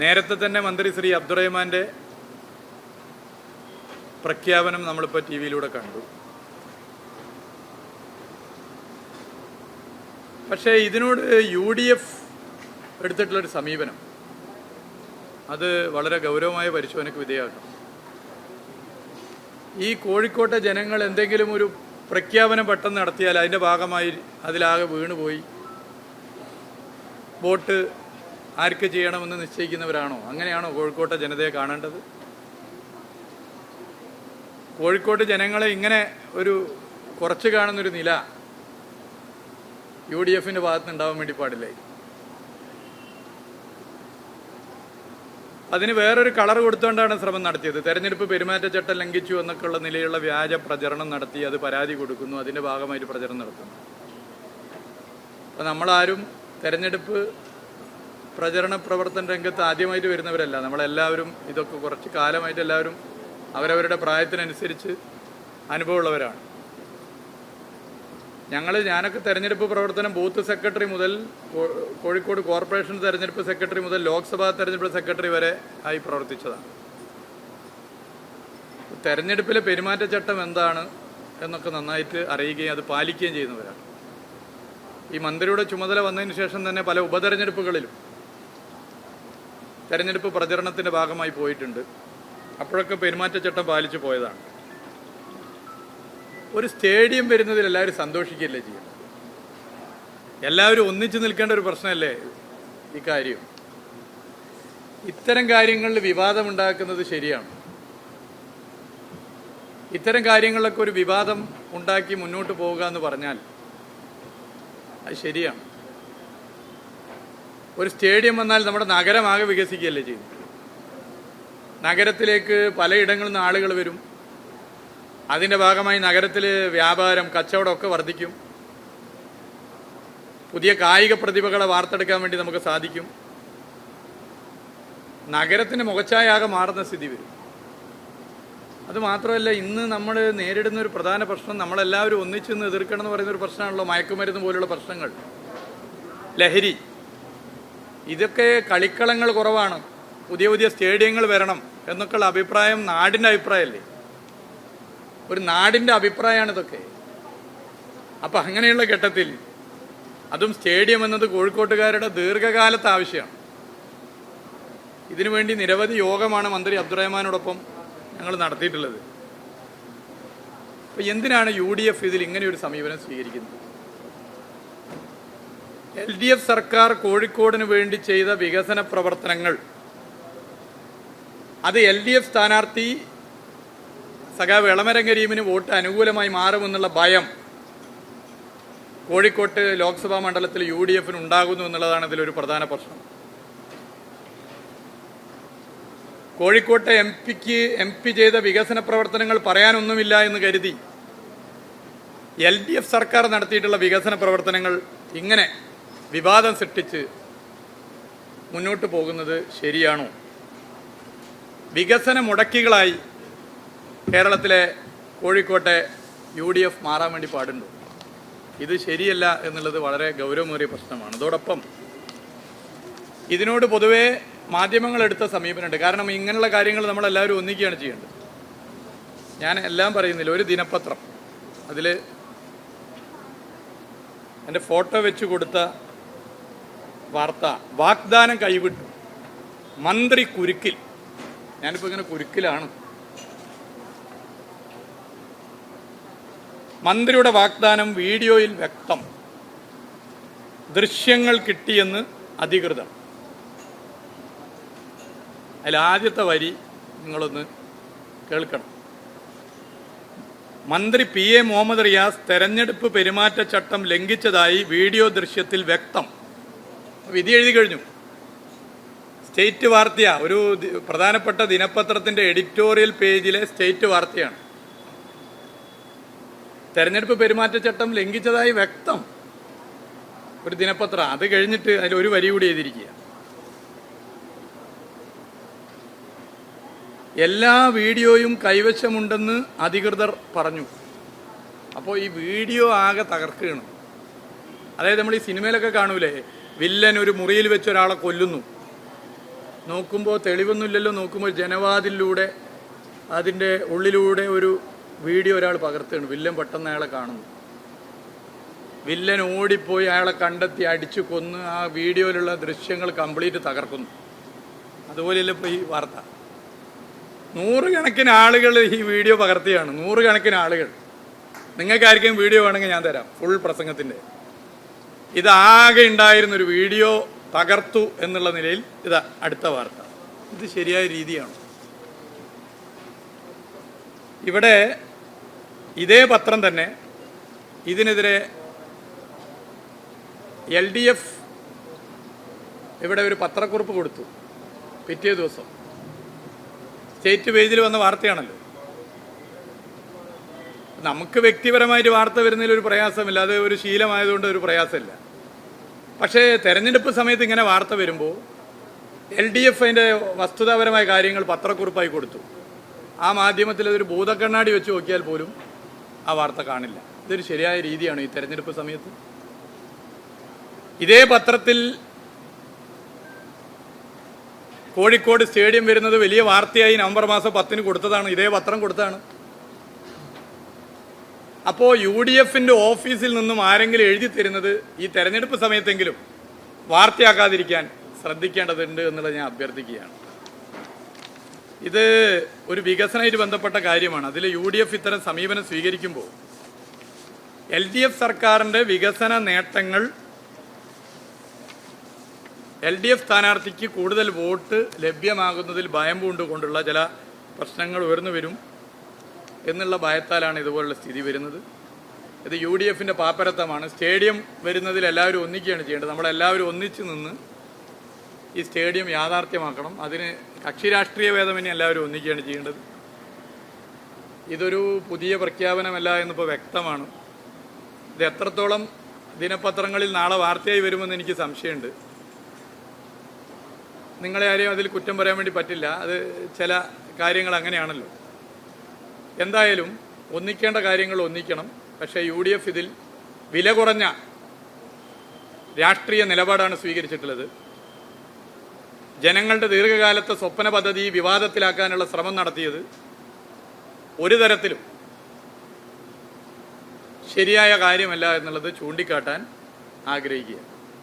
നേരത്തെ തന്നെ മന്ത്രി ശ്രീ അബ്ദുറഹ്മാന്റെ പ്രഖ്യാപനം നമ്മളിപ്പോൾ ടി വിയിലൂടെ കണ്ടു. പക്ഷേ ഇതിനോട് യു ഡി എഫ് എടുത്തിട്ടുള്ളൊരു സമീപനം. അത് വളരെ ഗൗരവമായ പരിശോധനയ്ക്ക് വിധേയമാക്കണം. ഈ കോഴിക്കോട്ടെ ജനങ്ങൾ എന്തെങ്കിലും ഒരു പ്രഖ്യാപനം പെട്ടെന്ന് നടത്തിയാൽ അതിന്റെ ഭാഗമായി അതിലാകെ വീണുപോയി. വോട്ട് ആർക്ക് ചെയ്യണമെന്ന് നിശ്ചയിക്കുന്നവരാണോ? അങ്ങനെയാണോ കോഴിക്കോട്ടെ ജനതയെ കാണേണ്ടത്? കോഴിക്കോട്ട് ജനങ്ങളെ ഇങ്ങനെ ഒരു കുറച്ച് കാണുന്നൊരു നില യു ഡി എഫിന്റെ ഭാഗത്ത് ഉണ്ടാവാൻ വേണ്ടി പാടില്ലേ? അതിന് വേറൊരു കളർ കൊടുത്തുകൊണ്ടാണ് ശ്രമം നടത്തിയത്. തെരഞ്ഞെടുപ്പ് പെരുമാറ്റച്ചട്ടം ലംഘിച്ചു എന്നൊക്കെയുള്ള നിലയിലുള്ള വ്യാജ പ്രചരണം നടത്തി അത് പരാതി കൊടുക്കുന്നു. അതിന്റെ ഭാഗമായിട്ട് പ്രചരണം നടത്തുന്നു. അപ്പം നമ്മളാരും തെരഞ്ഞെടുപ്പ് പ്രചരണ പ്രവർത്തന രംഗത്ത് ആദ്യമായിട്ട് വരുന്നവരല്ല. നമ്മളെല്ലാവരും ഇതൊക്കെ കുറച്ച് കാലമായിട്ട് എല്ലാവരും അവരവരുടെ പ്രായത്തിനനുസരിച്ച് അനുഭവമുള്ളവരാണ്. ഞങ്ങൾ ഞാനൊക്കെ തെരഞ്ഞെടുപ്പ് പ്രവർത്തനം ബൂത്ത് സെക്രട്ടറി മുതൽ കോഴിക്കോട് കോർപ്പറേഷൻ തെരഞ്ഞെടുപ്പ് സെക്രട്ടറി മുതൽ ലോക്സഭാ തെരഞ്ഞെടുപ്പ് സെക്രട്ടറി വരെ ആയി പ്രവർത്തിച്ചതാണ്. തെരഞ്ഞെടുപ്പിലെ പെരുമാറ്റച്ചട്ടം എന്താണ് എന്നൊക്കെ നന്നായിട്ട് അറിയുകയും അത് പാലിക്കുകയും ചെയ്യുന്നവരാണ്. ഈ മന്ത്രിയുടെ ചുമതല വന്നതിന് ശേഷം തന്നെ പല ഉപതെരഞ്ഞെടുപ്പുകളിലും തെരഞ്ഞെടുപ്പ് പ്രചരണത്തിന്റെ ഭാഗമായി പോയിട്ടുണ്ട്. അപ്പോഴൊക്കെ പെരുമാറ്റച്ചട്ടം പാലിച്ചു പോയതാണ്. ഒരു സ്റ്റേഡിയം വരുന്നതിൽ എല്ലാവരും സന്തോഷിക്കുകയല്ലേ ചെയ്യും? എല്ലാവരും ഒന്നിച്ചു നിൽക്കേണ്ട ഒരു പ്രശ്നമല്ലേ ഈ കാര്യം? ഇത്തരം കാര്യങ്ങളിൽ വിവാദമുണ്ടാക്കുന്നത് ശരിയാണ്. ഇത്തരം കാര്യങ്ങളിലൊക്കെ ഒരു വിവാദം ഉണ്ടാക്കി മുന്നോട്ട് പോവുക എന്ന് പറഞ്ഞാൽ അത് ശരിയാണ്. ഒരു സ്റ്റേഡിയം വന്നാൽ നമ്മുടെ നഗരമാകെ വികസിക്കുകയല്ലേ ചെയ്യും? നഗരത്തിലേക്ക് പലയിടങ്ങളിൽ നിന്ന് ആളുകൾ വരും. അതിന്റെ ഭാഗമായി നഗരത്തിൽ വ്യാപാരം കച്ചവടമൊക്കെ വർദ്ധിക്കും. പുതിയ കായിക പ്രതിഭകളെ വാർത്തെടുക്കാൻ വേണ്ടി നമുക്ക് സാധിക്കും. നഗരത്തിന് മുഖച്ഛായാകെ മാറുന്ന സ്ഥിതി വരും. അതുമാത്രമല്ല ഇന്ന് നമ്മൾ നേരിടുന്ന ഒരു പ്രധാന പ്രശ്നം നമ്മളെല്ലാവരും ഒന്നിച്ചു നിന്ന് എതിർക്കണം എന്ന് പറയുന്ന ഒരു പ്രശ്നമാണല്ലോ മയക്കുമരുന്ന് പോലുള്ള പ്രശ്നങ്ങൾ. ലഹരി. ഇതൊക്കെ കളിക്കളങ്ങൾ കുറവാണ്. പുതിയ പുതിയ സ്റ്റേഡിയങ്ങൾ വരണം എന്നൊക്കെയുള്ള അഭിപ്രായം നാടിന്റെ അഭിപ്രായമല്ലേ? ഒരു നാടിന്റെ അഭിപ്രായമാണ് ഇതൊക്കെ. അപ്പം അങ്ങനെയുള്ള ഘട്ടത്തിൽ അതും സ്റ്റേഡിയം എന്നത് കോഴിക്കോട്ടുകാരുടെ ദീർഘകാലത്തെ ആവശ്യമാണ്. ഇതിനുവേണ്ടി നിരവധി യോഗമാണ് മന്ത്രി അബ്ദുറഹ്മാനോടൊപ്പം ഞങ്ങൾ നടത്തിയിട്ടുള്ളത്. അപ്പം എന്തിനാണ് യു ഡി എഫ് ഇതിൽ ഇങ്ങനെയൊരു സമീപനം സ്വീകരിക്കുന്നത്? എൽ ഡി എഫ് സർക്കാർ കോഴിക്കോടിന് വേണ്ടി ചെയ്ത വികസന പ്രവർത്തനങ്ങൾ. അത് എൽ ഡി എഫ് സ്ഥാനാർത്ഥി സഖാവ് എളമരംഗരീമിന് വോട്ട് അനുകൂലമായി മാറുമെന്നുള്ള ഭയം കോഴിക്കോട്ട് ലോക്സഭാ മണ്ഡലത്തിൽ യു ഡി എഫിന് ഉണ്ടാകുന്നു എന്നുള്ളതാണ് ഇതിലൊരു പ്രധാന പ്രശ്നം. കോഴിക്കോട്ടെ എം പിക്ക് എം പി ചെയ്ത വികസന പ്രവർത്തനങ്ങൾ പറയാനൊന്നുമില്ല എന്ന് കരുതി എൽ ഡി എഫ് സർക്കാർ നടത്തിയിട്ടുള്ള വികസന പ്രവർത്തനങ്ങൾ ഇങ്ങനെ വിവാദം സൃഷ്ടിച്ച് മുന്നോട്ട് പോകുന്നത് ശരിയാണോ? വികസന മുടക്കികളായി കേരളത്തിലെ കോഴിക്കോട്ടെ യു ഡി എഫ് മാറാൻ വേണ്ടി പാടുണ്ടോ? ഇത് ശരിയല്ല എന്നുള്ളത് വളരെ ഗൗരവമേറിയ പ്രശ്നമാണ്. അതോടൊപ്പം ഇതിനോട് പൊതുവേ മാധ്യമങ്ങൾ എടുത്ത സമീപനമുണ്ട്. കാരണം ഇങ്ങനെയുള്ള കാര്യങ്ങൾ നമ്മളെല്ലാവരും ഒന്നിക്കുകയാണ് ചെയ്യേണ്ടത്. ഞാൻ എല്ലാം പറയുന്നില്ല. ഒരു ദിനപത്രം. അതിൽ എന്റെ ഫോട്ടോ വെച്ച് കൊടുത്ത വാർത്ത വാഗ്ദാനം കൈവിട്ടു. മന്ത്രി കുരുക്കിൽ. ഞാനിപ്പോൾ ഇങ്ങനെ കുരുക്കിലാണ്. മന്ത്രിയുടെ വാഗ്ദാനം വീഡിയോയിൽ വ്യക്തം. ദൃശ്യങ്ങൾ കിട്ടിയെന്ന് അധികൃതർ. അതിൽ ആദ്യത്തെ വരി നിങ്ങളൊന്ന് കേൾക്കണം. മന്ത്രി പി എ മുഹമ്മദ് റിയാസ് തെരഞ്ഞെടുപ്പ് പെരുമാറ്റച്ചട്ടം ലംഘിച്ചതായി വീഡിയോ ദൃശ്യത്തിൽ വ്യക്തം. വിധി എഴുതി കഴിഞ്ഞു. സ്റ്റേറ്റ് വാർത്തയ. ഒരു പ്രധാനപ്പെട്ട ദിനപത്രത്തിന്റെ എഡിറ്റോറിയൽ പേജിലെ സ്റ്റേറ്റ് വാർത്തയാണ്. തെരഞ്ഞെടുപ്പ് പെരുമാറ്റച്ചട്ടം ലംഘിച്ചതായി വ്യക്തം. ഒരു ദിനപത്രം. അത് കഴിഞ്ഞിട്ട് അതിൽ ഒരു വരി കൂടി എഴുതിയിരിക്കുക. എല്ലാ വീഡിയോയും കൈവശമുണ്ടെന്ന് അധികൃതർ പറഞ്ഞു. അപ്പോൾ ഈ വീഡിയോ ആകെ തകർക്കുകയാണ്. അതായത് നമ്മൾ ഈ സിനിമയിലൊക്കെ കാണൂലേ? വില്ലൻ ഒരു മുറിയിൽ വെച്ച് ഒരാളെ കൊല്ലുന്നു. നോക്കുമ്പോൾ തെളിവൊന്നുമില്ലല്ലോ നോക്കുമ്പോൾ ജനവാതിലൂടെ അതിന്റെ ഉള്ളിലൂടെ ഒരു വീഡിയോ ഒരാൾ പകർത്തുകയാണ്. വില്ലൻ പെട്ടെന്ന് അയാളെ കാണുന്നു. വില്ലൻ ഓടിപ്പോയി അയാളെ കണ്ടെത്തി അടിച്ചു കൊന്ന് ആ വീഡിയോയിലുള്ള ദൃശ്യങ്ങൾ കംപ്ലീറ്റ് തകർക്കുന്നു. അതുപോലെയല്ല ഇപ്പോൾ ഈ വാർത്ത. നൂറുകണക്കിന് ആളുകൾ ഈ വീഡിയോ പകർത്തിയാണ് നൂറുകണക്കിന് ആളുകൾ. നിങ്ങൾക്കായിരിക്കും വീഡിയോ വേണമെങ്കിൽ ഞാൻ തരാം. ഫുൾ പ്രസംഗത്തിന്റെ ഇതാകെ ഉണ്ടായിരുന്നൊരു വീഡിയോ തകർത്തു എന്നുള്ള നിലയിൽ ഇത് അടുത്ത വാർത്ത. ഇത് ശരിയായ രീതിയാണ്. ഇവിടെ ഇതേ പത്രം തന്നെ ഇതിനെതിരെ എൽ ഡി എഫ് ഇവിടെ ഒരു പത്രക്കുറിപ്പ് കൊടുത്തു പിറ്റേ ദിവസം. സ്റ്റേറ്റ് പേജിൽ വന്ന വാർത്തയാണല്ലോ. നമുക്ക് വ്യക്തിപരമായിട്ട് വാർത്ത വരുന്നതിൽ ഒരു പ്രയാസമില്ല. അത് ഒരു ശീലമായതുകൊണ്ട് ഒരു പ്രയാസമില്ല. പക്ഷേ തെരഞ്ഞെടുപ്പ് സമയത്ത് ഇങ്ങനെ വാർത്ത വരുമ്പോൾ എൽ ഡി എഫ് അതിന്റെ വസ്തുതാപരമായ കാര്യങ്ങൾ പത്രക്കുറിപ്പായി കൊടുത്തു. ആ മാധ്യമത്തിൽ അതൊരു ഭൂതക്കണ്ണാടി വെച്ച് നോക്കിയാൽ പോലും ആ വാർത്ത കാണില്ല. ഇതൊരു ശരിയായ രീതിയാണ് ഈ തെരഞ്ഞെടുപ്പ് സമയത്ത്. ഇതേ പത്രത്തിൽ കോഴിക്കോട് സ്റ്റേഡിയം വരുന്നത് വലിയ വാർത്തയായി നവംബർ മാസം പത്തിന് കൊടുത്തതാണ്. ഇതേ പത്രം കൊടുത്തതാണ്. അപ്പോൾ യു ഡി എഫിന്റെ ഓഫീസിൽ നിന്നും ആരെങ്കിലും എഴുതി തരുന്നത് ഈ തെരഞ്ഞെടുപ്പ് സമയത്തെങ്കിലും വാർത്തയാക്കാതിരിക്കാൻ ശ്രദ്ധിക്കേണ്ടതുണ്ട് എന്നുള്ളത് ഞാൻ അഭ്യർത്ഥിക്കുകയാണ്. ഇത് ഒരു വികസനമായിട്ട് ബന്ധപ്പെട്ട കാര്യമാണ്. അതിൽ യു ഡി എഫ് ഇത്തരം സമീപനം സ്വീകരിക്കുമ്പോൾ എൽ ഡി എഫ് സർക്കാരിന്റെ വികസന നേട്ടങ്ങൾ എൽ ഡി എഫ് സ്ഥാനാർത്ഥിക്ക് കൂടുതൽ വോട്ട് ലഭ്യമാകുന്നതിൽ ഭയം പൂണ്ടുകൊണ്ടുള്ള ചില പ്രശ്നങ്ങൾ ഉയർന്നു വരും. എന്നുള്ള ഭയത്താലാണ് ഇതുപോലുള്ള സ്ഥിതി വരുന്നത്. ഇത് യു ഡി എഫിന്റെ പാപ്പരത്തമാണ്. സ്റ്റേഡിയം വരുന്നതിൽ എല്ലാവരും ഒന്നിക്കുകയാണ് ചെയ്യേണ്ടത്. നമ്മളെല്ലാവരും ഒന്നിച്ചു നിന്ന് ഈ സ്റ്റേഡിയം യാഥാർത്ഥ്യമാക്കണം. അതിന് കക്ഷി രാഷ്ട്രീയ ഭേദമന്യെ എല്ലാവരും ഒന്നിക്കുകയാണ് ചെയ്യേണ്ടത്. ഇതൊരു പുതിയ പ്രഖ്യാപനമല്ല എന്നിപ്പോൾ വ്യക്തമാണ്. ഇത് എത്രത്തോളം ദിനപത്രങ്ങളിൽ നാളെ വാർത്തയായി വരുമെന്ന് എനിക്ക് സംശയമുണ്ട്. നിങ്ങളെ ആരെയും അതിൽ കുറ്റം പറയാൻ വേണ്ടി പറ്റില്ല. അത് ചില കാര്യങ്ങൾ അങ്ങനെയാണല്ലോ. എന്തായാലും ഒന്നിക്കേണ്ട കാര്യങ്ങൾ ഒന്നിക്കണം. പക്ഷേ യു ഡി എഫ് ഇതിൽ വില കുറഞ്ഞ രാഷ്ട്രീയ നിലപാടാണ് സ്വീകരിച്ചിട്ടുള്ളത്. ജനങ്ങളുടെ ദീർഘകാലത്തെ സ്വപ്ന പദ്ധതി വിവാദത്തിലാക്കാനുള്ള ശ്രമം നടത്തിയത് ഒരു തരത്തിലും ശരിയായ കാര്യമല്ല എന്നുള്ളത് ചൂണ്ടിക്കാട്ടാൻ ആഗ്രഹിക്കുക